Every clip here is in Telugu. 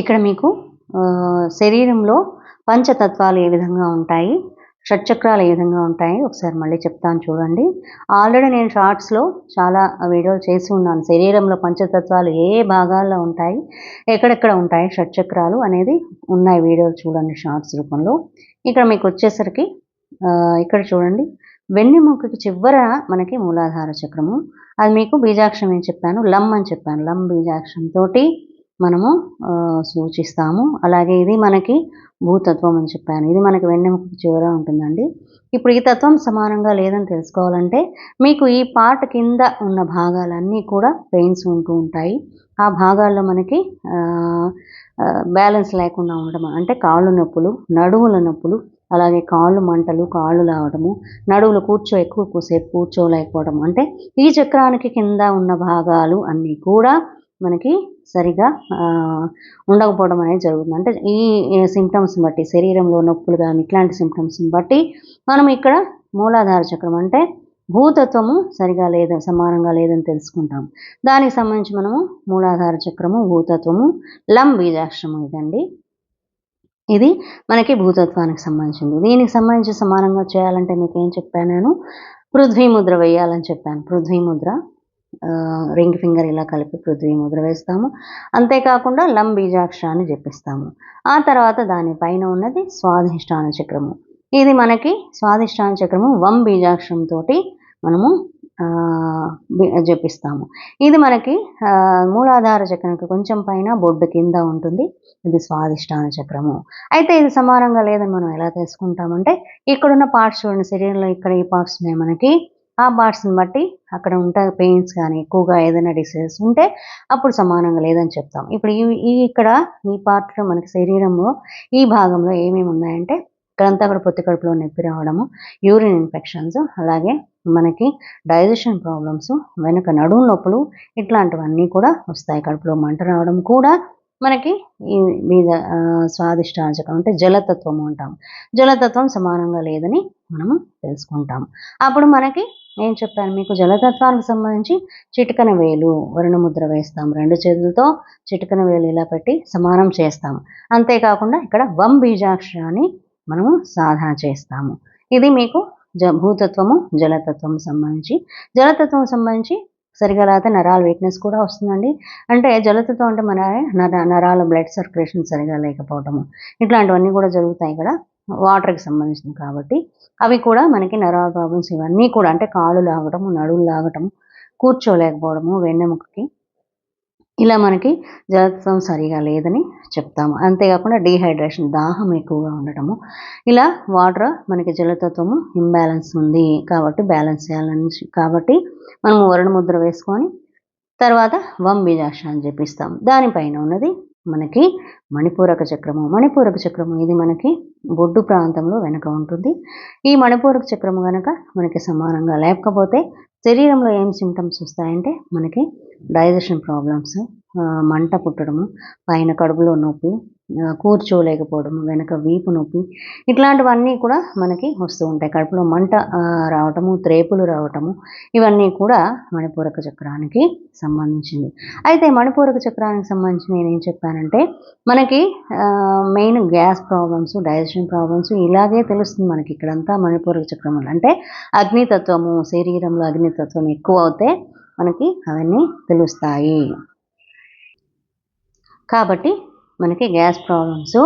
ఇక్కడ మీకు శరీరంలో పంచతత్వాలు ఏ విధంగా ఉంటాయి షట్చక్రాలు ఏ విధంగా ఉంటాయి ఒకసారి మళ్ళీ చెప్తాను చూడండి. ఆల్రెడీ నేను షార్ట్స్లో చాలా వీడియోలు చేసి ఉన్నాను. శరీరంలో పంచతత్వాలు ఏ భాగాల్లో ఉంటాయి ఎక్కడెక్కడ ఉంటాయి షట్చక్రాలు అనేది ఉన్నాయి వీడియోలు చూడండి షార్ట్స్ రూపంలో. ఇక్కడ మీకు వచ్చేసరికి ఇక్కడ చూడండి. వెన్నెముకకి చివర మనకి మూలాధార చక్రము. అది మీకు బీజాక్షం ఏం చెప్పాను? లమ్ అని చెప్పాను. లమ్ బీజాక్షంతో మనము సూచిస్తాము. అలాగే ఇది మనకి భూతత్వం అని చెప్పాను. ఇది మనకి వెన్నెముక చివర ఉంటుందండి. ఇప్పుడు ఈ తత్వం సమానంగా లేదని తెలుసుకోవాలంటే మీకు ఈ పార్ట్ కింద ఉన్న భాగాలన్నీ కూడా పెయిన్స్ ఉంటూ ఉంటాయి. ఆ భాగాల్లో మనకి బ్యాలెన్స్ లేకుండా ఉండడం అంటే కాళ్ళు నొప్పులు నడువుల నొప్పులు అలాగే కాళ్ళు మంటలు కాళ్ళు లావడము నడువులు కూర్చో ఎక్కువ సేపు కూర్చోలేకపోవడం అంటే ఈ చక్రానికి కింద ఉన్న భాగాలు అన్నీ కూడా మనకి సరిగా ఉండకపోవడం అనేది జరుగుతుంది. అంటే ఈ సిమ్టమ్స్ని బట్టి శరీరంలో నొప్పులు కానీ ఇట్లాంటి సిమ్టమ్స్ని బట్టి మనం ఇక్కడ మూలాధార చక్రం అంటే భూతత్వము సరిగా లేదు సమానంగా లేదని తెలుసుకుంటాం. దానికి సంబంధించి మనము మూలాధార చక్రము భూతత్వము లం బీజాక్షరము ఇదండి. ఇది మనకి భూతత్వానికి సంబంధించింది. దీనికి సంబంధించి సమానంగా చేయాలంటే మీకు ఏం చెప్పాను నేను? పృథ్వీ ముద్ర వేయాలని చెప్పాను. పృథ్వీ ముద్ర రింగ్ ఫింగర్ ఇలా కలిపి పృథ్వీ ముద్ర వేస్తాము. అంతేకాకుండా లం అని చెప్పిస్తాము. ఆ తర్వాత దానిపైన ఉన్నది స్వాధిష్టాన చక్రము. ఇది మనకి స్వాధిష్టాన చక్రము వం బీజాక్షరంతో మనము జపిస్తాము ఇది మనకి మూలాధార చక్రంకి కొంచెం పైన బొడ్డు కింద ఉంటుంది. ఇది స్వాధిష్టాన చక్రము. అయితే ఇది సమానంగా లేదని మనం ఎలా తెలుసుకుంటామంటే ఇక్కడున్న పార్ట్స్ చూడండి. శరీరంలో ఇక్కడ ఈ పార్ట్స్ ఉన్నాయి మనకి. ఆ పార్ట్స్ని బట్టి అక్కడ ఉంటే పెయిన్స్ కానీ ఎక్కువగా ఏదైనా డిసీజెస్ ఉంటే అప్పుడు సమానంగా లేదని చెప్తాం. ఇప్పుడు ఈ ఇక్కడ ఈ పార్ట్లో మనకి శరీరంలో ఈ భాగంలో ఏమేమి ఉన్నాయంటే ఇక్కడంతా కూడా పొత్తి కడుపులో నొప్పి రావడము యూరిన్ ఇన్ఫెక్షన్స్ అలాగే మనకి డైజెషన్ ప్రాబ్లమ్స్ వెనుక నడుము నొప్పులు ఇట్లాంటివన్నీ కూడా వస్తాయి. కడుపులో మంట రావడం కూడా మనకి ఈ మీద స్వాదిష్టాంశకం అంటే జలతత్వం అంటాం జలతత్వం సమానంగా లేదని మనము తెలుసుకుంటాము. అప్పుడు మనకి నేను చెప్పాను మీకు జలతత్వానికి సంబంధించి చిటికన వేలు వరుణముద్ర వేస్తాం రెండు చేతులతో చిటికన వేలు ఇలా పెట్టి సమానం చేస్తాము. అంతేకాకుండా ఇక్కడ వం బీజాక్షరాన్ని మనము సాధన చేస్తాము. ఇది మీకు జ భూతత్వము జలతత్వం సంబంధించి. జలతత్వం సంబంధించి సరిగా లేకపోతే నరాల వీక్నెస్ కూడా వస్తుందండి. అంటే జలతతో అంటే మన నర నరాల బ్లడ్ సర్క్యులేషన్ సరిగా లేకపోవటము. ఇట్లాంటివన్నీ కూడా జరుగుతాయి ఇక్కడ. వాటర్కి సంబంధించింది కాబట్టి. అవి కూడా మనకి నరాల ప్రాబ్లమ్స్ ఇవన్నీ కూడా అంటే కాళ్ళు లాగటము నడువులు లాగటము కూర్చోలేకపోవడము వెన్నెముకకి ఇలా మనకి జలత్వం సరిగా లేదని చెప్తాము. అంతేకాకుండా డీహైడ్రేషన్ దాహం ఎక్కువగా ఉండటము. ఇలా వాటర్ మనకి జలతత్వము ఇంబ్యాలెన్స్ ఉంది కాబట్టి బ్యాలెన్స్ చేయాలని కాబట్టి మనము వరుణ ముద్ర వేసుకొని తర్వాత వం అని చెప్పిస్తాం దానిపైన ఉన్నది మనకి మణిపూరక చక్రము. మణిపూరక చక్రము ఇది మనకి బొడ్డు ప్రాంతంలో వెనక ఉంటుంది. ఈ మణిపూరక చక్రము కనుక మనకి సమానంగా లేకపోతే శరీరంలో ఏం సిమ్టమ్స్ వస్తాయంటే మనకి డైజెషన్ ప్రాబ్లమ్స్ మంట పుట్టడము పైన కడుపులో నొప్పి కూర్చోలేకపోవడము వెనక వీపు నొప్పి ఇట్లాంటివన్నీ కూడా మనకి వస్తూ ఉంటాయి. కడుపులో మంట రావటము త్రేపులు రావటము ఇవన్నీ కూడా మణిపూరక చక్రానికి సంబంధించింది. అయితే మణిపూరక చక్రానికి సంబంధించి నేను ఏం చెప్పానంటే మనకి main gas problems digestion problems ఇలాగే తెలుస్తుంది మనకి ఇక్కడంతా మణిపూరక చక్రం అంటే అగ్నితత్వము శరీరంలో అగ్నితత్వం ఎక్కువ అవుతే మనకి అవన్నీ తెలుస్తాయి. కాబట్టి మనకి gas problems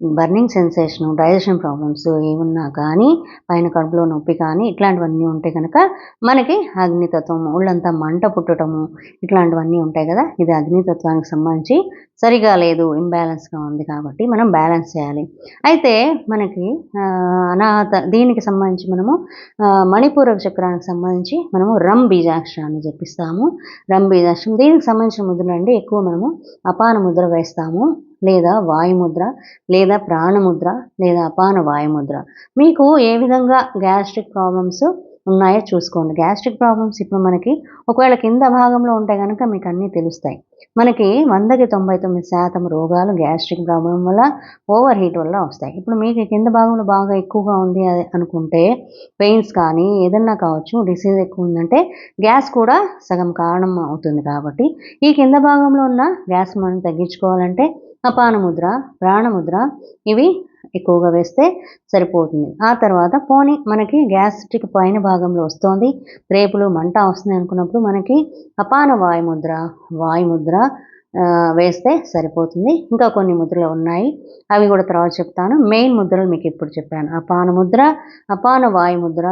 burning sensation digestion problems ఏమున్నా కానీ పైన కడుపులో నొప్పి కానీ ఇట్లాంటివన్నీ ఉంటే కనుక మనకి అగ్నితత్వం ఒళ్ళంతా మంట పుట్టడము ఇట్లాంటివన్నీ ఉంటాయి కదా. ఇది అగ్నితత్వానికి సంబంధించి సరిగా లేదు ఇంబ్యాలెన్స్గా ఉంది కాబట్టి మనం బ్యాలెన్స్ చేయాలి. అయితే మనకి అనాహత దీనికి సంబంధించి మనము మణిపూరక చక్రానికి సంబంధించి మనము రమ్ బీజాక్షరాన్ని చెప్పిస్తాము రమ్ బీజాక్షరం దీనికి సంబంధించిన ముద్ర అండి ఎక్కువ మనము అపాన ముద్ర వేస్తాము. లేదా వాయుముద్ర లేదా ప్రాణముద్ర లేదా అపాన వాయుముద్ర. మీకు ఏ విధంగా గ్యాస్ట్రిక్ ప్రాబ్లమ్స్ ఉన్నాయో చూసుకోండి. గ్యాస్ట్రిక్ ప్రాబ్లమ్స్ ఇప్పుడు మనకి ఒకవేళ కింద భాగంలో ఉంటే కనుక మీకు అన్నీ తెలుస్తాయి. మనకి వందకి తొంభై తొమ్మిది శాతం రోగాలు గ్యాస్ట్రిక్ ప్రాబ్లం వల్ల ఓవర్ హీట్ వల్ల వస్తాయి. ఇప్పుడు మీకు కింద భాగంలో బాగా ఎక్కువగా ఉంది అది అనుకుంటే పెయిన్స్ కానీ ఏదన్నా కావచ్చు డిసీజ్ ఎక్కువ ఉందంటే గ్యాస్ కూడా సగం కారణం అవుతుంది కాబట్టి ఈ కింద భాగంలో ఉన్న గ్యాస్ మనం తగ్గించుకోవాలంటే అపాన ముద్ర ప్రాణముద్ర ఇవి ఎక్కువగా వేస్తే సరిపోతుంది. ఆ తర్వాత పోనీ మనకి గ్యాస్ట్రిక్ పైన భాగంలో వస్తుంది. రేపులు మంట వస్తుంది అనుకున్నప్పుడు మనకి అపాన వాయుముద్ర వాయుముద్ర వేస్తే సరిపోతుంది. ఇంకా కొన్ని ముద్రలు ఉన్నాయి. అవి కూడా తర్వాత చెప్తాను. మెయిన్ ముద్రలు మీకు ఇప్పుడు చెప్పాను. అపాన ముద్ర అపాన వాయుముద్ర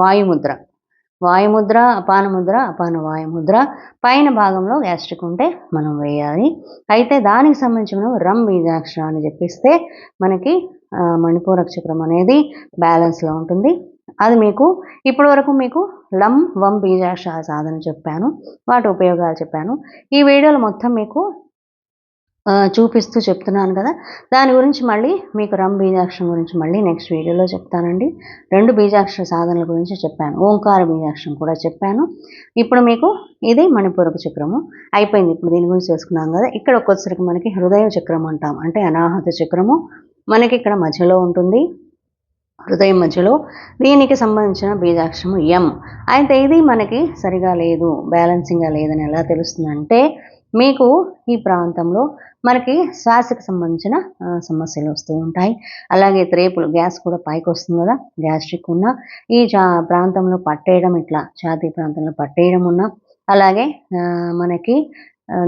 వాయుముద్ర. వాయుముద్ర అపానముద్ర అపాన వాయుముద్ర. పైన భాగంలో గ్యాస్ట్రిక్ ఉంటే మనం వేయాలి. అయితే దానికి సంబంధించి మనం రమ్ బీజాక్షరాన్ని అని చెప్పిస్తే మనకి ఆ, చక్రం అనేది బ్యాలెన్స్లో ఉంటుంది. అది మీకు ఇప్పటి వరకు మీకు లం వం బీజాక్షర సాధన చెప్పాను. వాటి ఉపయోగాలు చెప్పాను. ఈ వీడియోలో మొత్తం మీకు చూపిస్తూ చెప్తున్నాను కదా. దాని గురించి మళ్ళీ మీకు రమ్ బీజాక్షరం గురించి మళ్ళీ నెక్స్ట్ వీడియోలో చెప్తానండి. రెండు బీజాక్షర సాధనల గురించి చెప్పాను. ఓంకార బీజాక్షరం కూడా చెప్పాను. ఇప్పుడు మీకు ఇది మణిపూరక చక్రము. అయిపోయింది. ఇప్పుడు దీని గురించి చేసుకున్నాం కదా. ఇక్కడ ఒక్కొక్కసారికి మనకి హృదయ చక్రం అంటాం. అంటే అనాహత చక్రము. మనకి ఇక్కడ మధ్యలో ఉంటుంది. హృదయం మధ్యలో. దీనికి సంబంధించిన బీజాక్షరము ఎం. అయితే ఇది మనకి సరిగా లేదు. బ్యాలెన్సింగ్గా లేదని ఎలా తెలుస్తుందంటే మీకు ఈ ప్రాంతంలో మనకి శ్వాసకు సంబంధించిన సమస్యలు వస్తూ ఉంటాయి. అలాగే త్రేపులు గ్యాస్ కూడా పైకి వస్తుంది కదా గ్యాస్ట్రిక్ ఉన్న. ఈ చా ప్రాంతంలో పట్టేయడం ఇట్లా ఛాతీ ప్రాంతంలో పట్టేయడం ఉన్న. అలాగే మనకి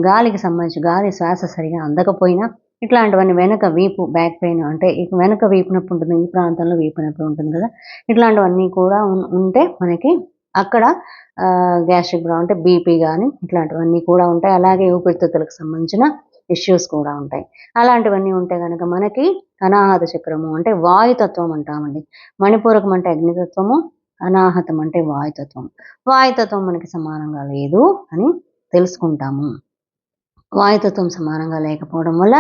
గాలికి సంబంధించి గాలి శ్వాస సరిగా అందకపోయినా ఇట్లాంటివన్నీ వెనక వీపు బ్యాక్ పెయిన్ అంటే వెనక వీపు నొప్పి ఉంటుంది ఈ ప్రాంతంలో వీపు నొప్పి ఉంటుంది కదా. ఇట్లాంటివన్నీ కూడా ఉంటే మనకి అక్కడ గ్యాస్ట్రిక్ బ్రా అంటే బీపీ కానీ ఇట్లాంటివన్నీ కూడా ఉంటాయి. అలాగే ఊపిరితిత్తులకు సంబంధించిన ఇష్యూస్ కూడా ఉంటాయి. అలాంటివన్నీ ఉంటే కనుక మనకి అనాహత చక్రము అంటే వాయుతత్వం అంటామండి. మణిపూరకం అంటే అగ్నితత్వము అనాహతం అంటే వాయుతత్వం. వాయుతత్వం మనకి సమానంగా లేదు అని తెలుసుకుంటాము. వాయుతత్వం సమానంగా లేకపోవడం వల్ల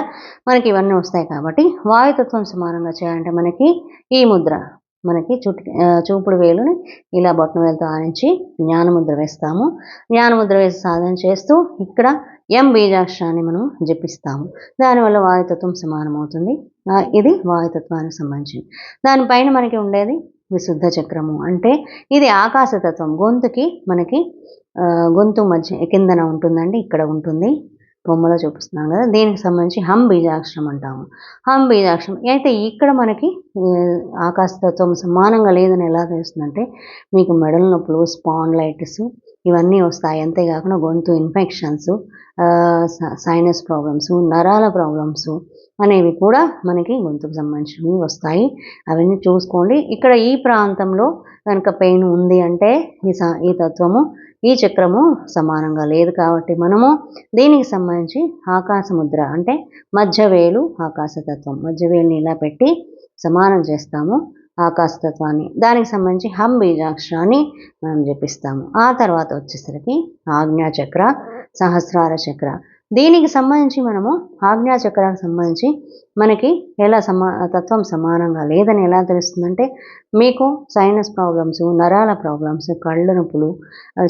మనకి ఇవన్నీ వస్తాయి కాబట్టి వాయుతత్వం సమానంగా చేయాలంటే మనకి ఈ ముద్ర మనకి చుట్టు చూపుడు వేలుని ఇలా బొట్టన వేలుతో ఆనించి జ్ఞానముద్ర వేస్తాము. జ్ఞానముద్ర వేసి సాధన చేస్తూ ఇక్కడ ఎం బీజాక్షరాన్ని మనం జపిస్తాము. దానివల్ల వాయుతత్వం సమానమవుతుంది. ఇది వాయుతత్వానికి సంబంధించింది. దానిపైన మనకి ఉండేది విశుద్ధ చక్రము. అంటే ఇది ఆకాశతత్వం గొంతుకి మనకి గొంతు మధ్య కిందన ఉంటుందండి ఇక్కడ ఉంటుంది. బొమ్మలో చూపిస్తున్నాం కదా. దీనికి సంబంధించి హం బీజాక్షరం అంటాము. హం బీజాక్షరం అయితే ఇక్కడ మనకి ఆకాశతత్వం సమానంగా లేదని ఎలా తెలుస్తుందంటే మీకు మెడల నొప్పులు స్పాండ్లైటిస్ ఇవన్నీ వస్తాయి. అంతేకాకుండా గొంతు ఇన్ఫెక్షన్స్ సైనస్ ప్రాబ్లమ్స్ నరాల ప్రాబ్లమ్స్ అనేవి కూడా మనకి గొంతుకు సంబంధించినవి వస్తాయి. అవన్నీ చూసుకోండి. ఇక్కడ ఈ ప్రాంతంలో కనుక పెయిన్ ఉంది అంటే ఈ స ఈ తత్వము ఈ చక్రము సమానంగా లేదు కాబట్టి మనము దీనికి సంబంధించి ఆకాశ ముద్ర అంటే మధ్యవేలు ఆకాశతత్వం మధ్యవేలుని ఇలా పెట్టి సమానం చేస్తాము. ఆకాశతత్వాన్ని. దానికి సంబంధించి హం బీజాక్షరాన్ని మనం జపిస్తాము. ఆ తర్వాత వచ్చేసరికి ఆజ్ఞాచక్ర సహస్రార చక్ర. దీనికి సంబంధించి మనము ఆజ్ఞాచక్రానికి సంబంధించి మనకి ఎలా సమా తత్వం సమానంగా లేదని ఎలా తెలుస్తుందంటే మీకు సైనస్ ప్రాబ్లమ్స్ నరాల ప్రాబ్లమ్స్ కళ్ళ నొప్పులు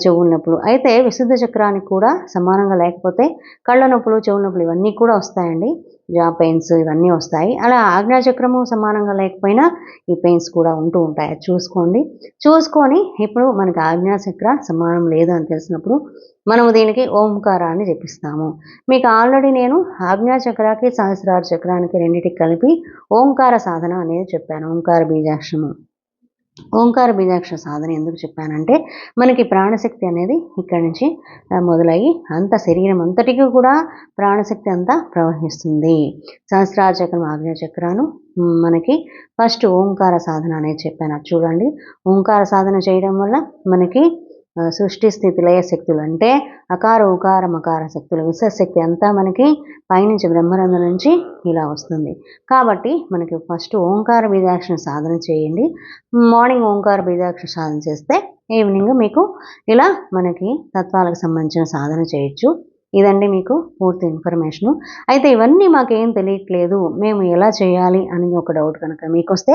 చెవుల నొప్పులు అయితే విశుద్ధ చక్రానికి కూడా సమానంగా లేకపోతే కళ్ళ నొప్పులు చెవుల నొప్పులు ఇవన్నీ కూడా వస్తాయండి. జా పెయిన్స్ ఇవన్నీ వస్తాయి. అలా ఆజ్ఞా చక్రము సమానంగా లేకపోయినా ఈ పెయిన్స్ కూడా ఉంటూ ఉంటాయి. అది చూసుకోండి. చూసుకొని ఇప్పుడు మనకి ఆజ్ఞా చక్ర సమానం లేదు అని తెలిసినప్పుడు మనము దీనికి ఓంకారాన్ని జపిస్తాము. మీకు ఆల్రెడీ నేను ఆజ్ఞా చక్రాకి సహస్రార చక్రానికి రెండింటికి కలిపి ఓంకార సాధన అనేది చెప్పాను. ఓంకార బీజాక్షము ఓంకార బీజాక్షర సాధన ఎందుకు చెప్పానంటే మనకి ప్రాణశక్తి అనేది ఇక్కడి నుంచి మొదలయ్యి అంత శరీరం అంతటికి కూడా ప్రాణశక్తి అంతా ప్రవహిస్తుంది. సహస్రార చక్రం ఆజ్ఞా చక్రాను మనకి ఫస్ట్ ఓంకార సాధన అనేది చెప్పాను. చూడండి. ఓంకార సాధన చేయడం వల్ల మనకి సృష్టి స్థితి లయ శక్తులు అంటే అకార ఉకార మకార శక్తులు. విశ్వశక్తి అంతా మనకి పైనుంచి బ్రహ్మరంధ్రం నుంచి ఇలా వస్తుంది. కాబట్టి మనకి ఫస్ట్ ఓంకార బీజాక్షణ సాధన చేయండి. మార్నింగ్ ఓంకార బీజాక్షణ సాధన చేస్తే ఈవినింగ్ మీకు ఇలా మనకి తత్వాలకు సంబంధించిన సాధన చేయొచ్చు. ఇదండి మీకు పూర్తి ఇన్ఫర్మేషను. అయితే ఇవన్నీ మాకేం తెలియట్లేదు మేము ఎలా చేయాలి అని ఒక డౌట్ కనుక మీకు వస్తే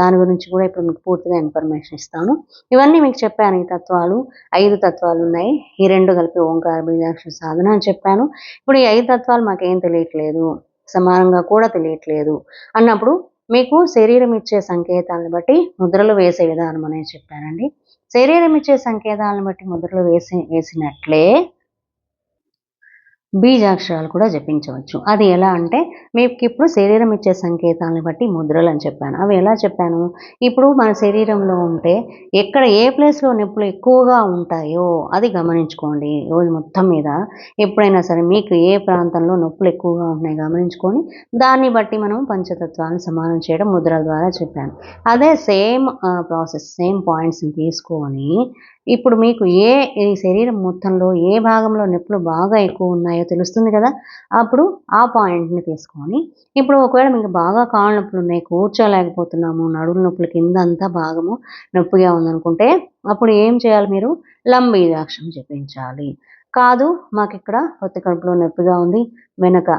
దాని గురించి కూడా ఇప్పుడు మీకు పూర్తిగా ఇన్ఫర్మేషన్ ఇస్తాను. ఇవన్నీ మీకు చెప్పాను ఈ తత్వాలు ఐదు తత్వాలు ఉన్నాయి. ఈ రెండు కలిపి ఓంకార బీజాక్షర సాధన అని చెప్పాను. ఇప్పుడు ఈ ఐదు తత్వాలు మాకేం తెలియట్లేదు సమానంగా కూడా తెలియట్లేదు అన్నప్పుడు మీకు శరీరం ఇచ్చే సంకేతాలను బట్టి ముద్రలు వేసే విధానం అనేది చెప్పానండి. శరీరం ఇచ్చే సంకేతాలను బట్టి ముద్రలు వేసి వేసినట్లే బీజాక్షరాలు కూడా జపించవచ్చు. అది ఎలా అంటే మీకు ఇప్పుడు శరీరం ఇచ్చే సంకేతాలను బట్టి ముద్రలు అని చెప్పాను. అవి ఎలా చెప్పాను? ఇప్పుడు మన శరీరంలో ఉంటే ఎక్కడ ఏ ప్లేస్లో నొప్పులు ఎక్కువగా ఉంటాయో అది గమనించుకోండి. రోజు మొత్తం మీద ఎప్పుడైనా సరే మీకు ఏ ప్రాంతంలో నొప్పులు ఎక్కువగా ఉన్నాయి గమనించుకొని దాన్ని బట్టి మనం పంచతత్వాలను సమానం చేయడం ముద్రల ద్వారా చెప్పాను. అదే సేమ్ ప్రాసెస్ సేమ్ పాయింట్స్ని తీసుకొని ఇప్పుడు మీకు ఏ ఈ శరీరం మొత్తంలో ఏ భాగంలో నొప్పులు బాగా ఎక్కువ ఉన్నాయో తెలుస్తుంది కదా? అప్పుడు ఆ పాయింట్ని తీసుకొని ఇప్పుడు ఒకవేళ మీకు బాగా కాళ్ళ నొప్పులు ఉన్నాయి కూర్చోలేకపోతున్నాము నడుము నొప్పులు కింద అంతా భాగము నొప్పిగా ఉందనుకుంటే అప్పుడు ఏం చేయాలి మీరు? లంబీదాక్షం చెప్పించాలి కాదు మాకు ఇక్కడ కొత్త కడుపులో నొప్పిగా ఉంది వెనక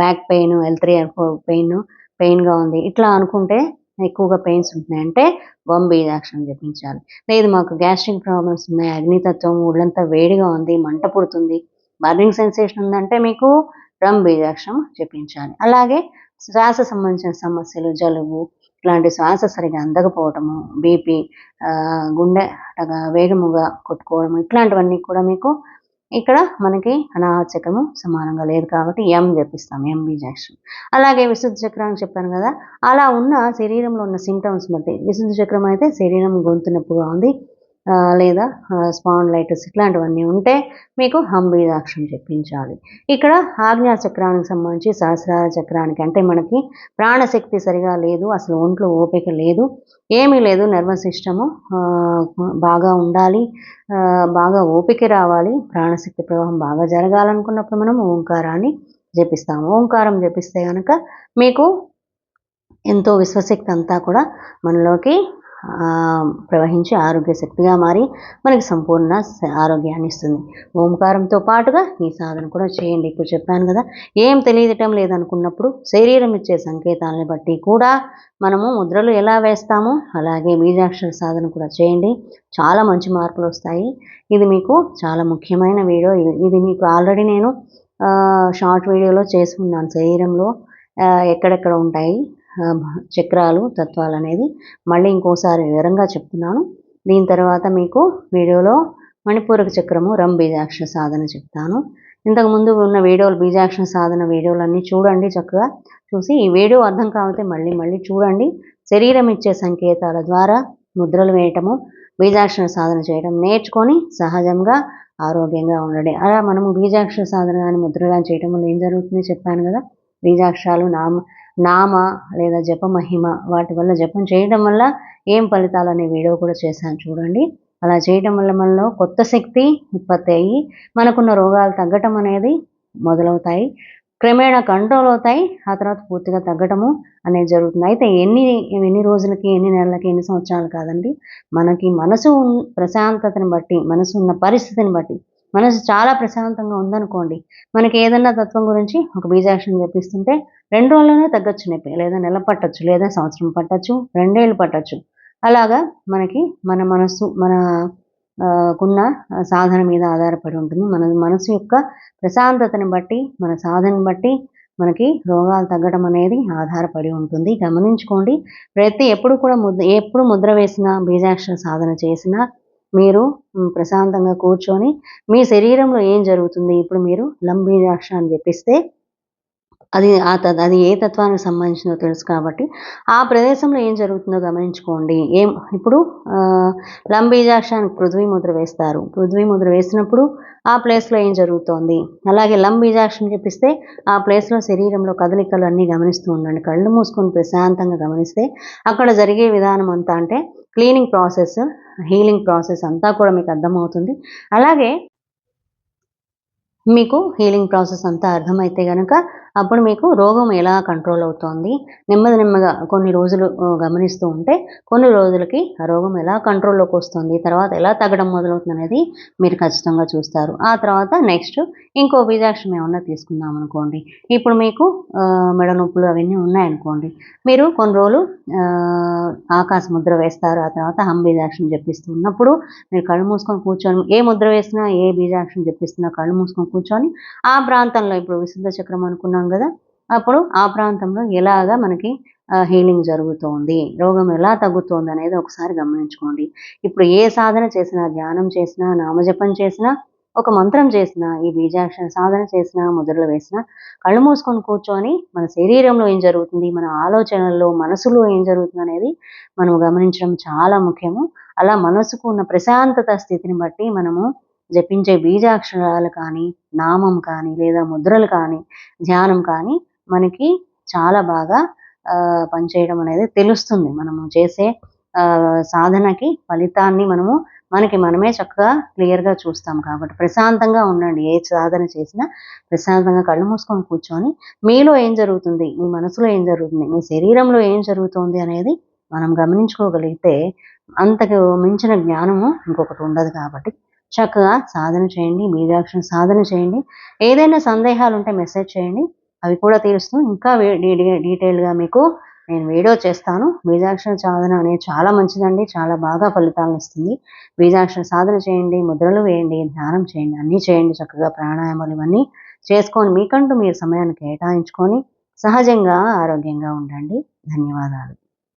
back pain L three four pain పెయిన్గా ఉంది. ఇట్లా అనుకుంటే ఎక్కువగా పెయిన్స్ ఉంటున్నాయంటే వన్ బీజాక్షరం జపించాలి లేదు మాకు గ్యాస్ట్రిక్ ప్రాబ్లమ్స్ ఉన్నాయి అగ్నితత్వం ఒళ్ళంతా వేడిగా ఉంది మంట పుడుతుంది బర్నింగ్ సెన్సేషన్ ఉందంటే మీకు రమ్ బీజాక్షం జపించాలి అలాగే శ్వాస సంబంధించిన సమస్యలు జలుబు ఇలాంటి శ్వాస సరిగా అందకపోవటము బీపీ గుండె అటగా వేగముగా కొట్టుకోవడం ఇట్లాంటివన్నీ కూడా మీకు ఇక్కడ మనకి అనాచకము సమానంగా లేదు కాబట్టి ఎం చెప్పిస్తాం ఎం బీజాక్షరం అలాగే విశుద్ధ చక్రానికి చెప్పాను కదా అలా ఉన్న శరీరంలో ఉన్న సిమ్టమ్స్ బట్టి విశుద్ధ చక్రం అయితే శరీరం గొంతు నొప్పిగా ఉంది లేదా స్పాండ్లైటిస్ ఇట్లాంటివన్నీ ఉంటే మీకు హంబీజాక్షరం చెప్పించాలి. ఇక్కడ ఆజ్ఞా చక్రానికి సంబంధించి సహస్రార చక్రానికి అంటే మనకి ప్రాణశక్తి సరిగా లేదు అసలు ఒంట్లో ఓపిక లేదు ఏమీ లేదు నర్వస్ సిస్టము బాగా ఉండాలి బాగా ఓపిక రావాలి ప్రాణశక్తి ప్రవాహం బాగా జరగాలనుకున్నప్పుడు మనం ఓంకారాన్ని జపిస్తాము. ఓంకారం జపిస్తే కనుక మీకు ఎంతో విశ్వశక్తి అంతా కూడా మనలోకి ప్రవహించి ఆరోగ్య శక్తిగా మారి మనకి సంపూర్ణ ఆరోగ్యాన్ని ఇస్తుంది. ఓంకారంతో పాటుగా ఈ సాధన కూడా చేయండి. ఇప్పుడు చెప్పాను కదా ఏం తెలియటం లేదనుకున్నప్పుడు శరీరం ఇచ్చే సంకేతాలను బట్టి కూడా మనము ముద్రలు ఎలా వేస్తామో అలాగే బీజాక్షర సాధన కూడా చేయండి. చాలా మంచి మార్పులు వస్తాయి. ఇది మీకు చాలా ముఖ్యమైన వీడియో. ఇది- మీకు ఆల్రెడీ నేను షార్ట్ వీడియోలో చేసి ఉన్నాను. శరీరంలో ఎక్కడెక్కడ ఉంటాయి చక్రాలు తత్వాలు అనేది మళ్ళీ ఇంకోసారి వివరంగా చెప్తున్నాను. దీని తర్వాత మీకు వీడియోలో మణిపూరక చక్రము రం బీజాక్షర సాధన చెప్తాను. ఇంతకు ముందు ఉన్న వీడియోలు బీజాక్షర సాధన వీడియోలన్నీ చూడండి చక్కగా. చూసి ఈ వీడియో అర్థం కాకపోతే మళ్ళీ మళ్ళీ చూడండి. శరీరం ఇచ్చే సంకేతాల ద్వారా ముద్రలు వేయటము బీజాక్షర సాధన చేయడం నేర్చుకొని సహజంగా ఆరోగ్యంగా ఉండండి. అలా మనము బీజాక్షర సాధన కానీ ముద్ర కానీ చేయడం వల్ల ఏం జరుగుతుందో? చెప్పాను కదా. బీజాక్షరాలు నామ నామ లేదా జప మహిమ వాటి వల్ల జపం చేయడం వల్ల ఏం ఫలితాలు అనే వీడియో కూడా చేశాను చూడండి. అలా చేయడం వల్ల మనలో కొత్త శక్తి ఉత్పత్తి అయ్యి మనకున్న రోగాలు తగ్గటం అనేది మొదలవుతాయి. క్రమేణా కంట్రోల్ అవుతాయి. ఆ తర్వాత పూర్తిగా తగ్గటము అనేది జరుగుతుంది. అయితే ఎన్ని ఎన్ని రోజులకి ఎన్ని నెలలకి ఎన్ని సంవత్సరాలు కాదండి. మనకి మనసు ఉన్- ప్రశాంతతని బట్టి మనసు ఉన్న పరిస్థితిని బట్టి మనసు చాలా ప్రశాంతంగా ఉందనుకోండి మనకి ఏదన్నా తత్వం గురించి ఒక బీజాక్షరం చెప్పిస్తుంటే రెండు రోజుల్లోనే తగ్గొచ్చు నొప్పి. లేదా నెల పట్టచ్చు లేదా సంవత్సరం పట్టొచ్చు రెండేళ్ళు పట్టచ్చు. అలాగా మనకి మన మనసు మన కున్న సాధన మీద ఆధారపడి ఉంటుంది. మన మనసు యొక్క ప్రశాంతతని బట్టి మన సాధనని బట్టి మనకి రోగాలు తగ్గడం అనేది ఆధారపడి ఉంటుంది. గమనించుకోండి ప్రతి ఎప్పుడు కూడా ముద్ర ఎప్పుడు ముద్ర వేసినా బీజాక్షర సాధన చేసినా మీరు ప్రశాంతంగా కూర్చొని మీ శరీరంలో ఏం జరుగుతుంది? ఇప్పుడు మీరు లంబీజాక్షరాన్ని చెప్పిస్తే అది ఆ తత్ అది ఏ తత్వానికి సంబంధించిందో తెలుసు కాబట్టి ఆ ప్రదేశంలో ఏం జరుగుతుందో గమనించుకోండి. ఏం ఇప్పుడు లంబీజాక్షానికి పృథ్వీ ముద్ర వేస్తారు. పృథ్వీ ముద్ర వేసినప్పుడు ఆ ప్లేస్లో ఏం జరుగుతోంది? అలాగే లంబీజాక్షం చెప్పిస్తే ఆ ప్లేస్లో శరీరంలో కదలికలు అన్నీ గమనిస్తూ ఉండండి. కళ్ళు మూసుకొని ప్రశాంతంగా గమనిస్తే అక్కడ జరిగే విధానం అంతా అంటే క్లీనింగ్ ప్రాసెస్ హీలింగ్ ప్రాసెస్ అంతా కూడా మీకు అర్థమవుతుంది. అలాగే మీకు హీలింగ్ ప్రాసెస్ అంతా అర్థమైతే కనుక అప్పుడు మీకు రోగం ఎలా కంట్రోల్ అవుతోంది? నెమ్మది నెమ్మదిగా కొన్ని రోజులు గమనిస్తూ ఉంటే కొన్ని రోజులకి ఆ రోగం ఎలా కంట్రోల్లోకి వస్తుంది? తర్వాత ఎలా తగ్గడం మొదలవుతుంది అనేది మీరు ఖచ్చితంగా చూస్తారు. ఆ తర్వాత నెక్స్ట్ ఇంకో బీజాక్షరం ఏమన్నా తీసుకుందాం అనుకోండి. ఇప్పుడు మీకు మెడ నొప్పులు అవన్నీ ఉన్నాయనుకోండి. మీరు కొన్ని రోజులు ఆకాశ ముద్ర వేస్తారు. ఆ తర్వాత హం బీజాక్షరం చెప్పిస్తూ ఉన్నప్పుడు మీరు కళ్ళు మూసుకొని కూర్చొని ఏ ముద్ర వేసినా ఏ బీజాక్షరం చెప్పిస్తున్నా కళ్ళు మూసుకొని కూర్చొని ఆ ప్రాంతంలో ఇప్పుడు విశుద్ధ చక్రం అనుకున్నాం కదా. అప్పుడు ఆ ప్రాంతంలో ఎలాగా మనకి హీలింగ్ జరుగుతోంది రోగం ఎలా తగ్గుతోంది అనేది ఒకసారి గమనించుకోండి. ఇప్పుడు ఏ సాధన చేసినా ధ్యానం చేసినా నామజపం చేసినా ఒక మంత్రం చేసినా ఈ బీజాక్షర సాధన చేసినా ముద్రలు వేసినా కళ్ళు మూసుకొని కూర్చొని మన శరీరంలో ఏం జరుగుతుంది మన ఆలోచనల్లో మనసులో ఏం జరుగుతుంది అనేది మనం గమనించడం చాలా ముఖ్యము. అలా మనసుకు ఉన్న ప్రశాంతత స్థితిని బట్టి మనము జపించే బీజాక్షరాలు కానీ నామం కానీ లేదా ముద్రలు కానీ ధ్యానం కానీ మనకి చాలా బాగా పనిచేయడం అనేది తెలుస్తుంది. మనము చేసే సాధనకి ఫలితాన్ని మనము మనకి మనమే చక్కగా క్లియర్గా చూస్తాం కాబట్టి. ప్రశాంతంగా ఉండండి. ఏ సాధన చేసినా ప్రశాంతంగా కళ్ళు మూసుకొని కూర్చొని మీలో ఏం జరుగుతుంది? మీ మనసులో ఏం జరుగుతుంది? మీ శరీరంలో ఏం జరుగుతుంది అనేది మనం గమనించుకోగలిగితే అంతకు మించిన జ్ఞానము ఇంకొకటి ఉండదు కాబట్టి చక్కగా సాధన చేయండి మీదాక్షణ సాధన చేయండి. ఏదైనా సందేహాలు ఉంటే మెసేజ్ చేయండి. అవి కూడా తీరుస్తూ ఇంకా వే- డీ- డీటెయిల్గా మీకు నేను వీడియో చేస్తాను. బీజాక్షర సాధన అనేది చాలా మంచిదండి. చాలా బాగా ఫలితాలను ఇస్తుంది. బీజాక్షర సాధన చేయండి ముద్రలు వేయండి ధ్యానం చేయండి అన్నీ చేయండి చక్కగా ప్రాణాయామాలు ఇవన్నీ చేసుకొని మీకంటూ మీరు సమయాన్ని కేటాయించుకొని సహజంగా ఆరోగ్యంగా ఉండండి. ధన్యవాదాలు.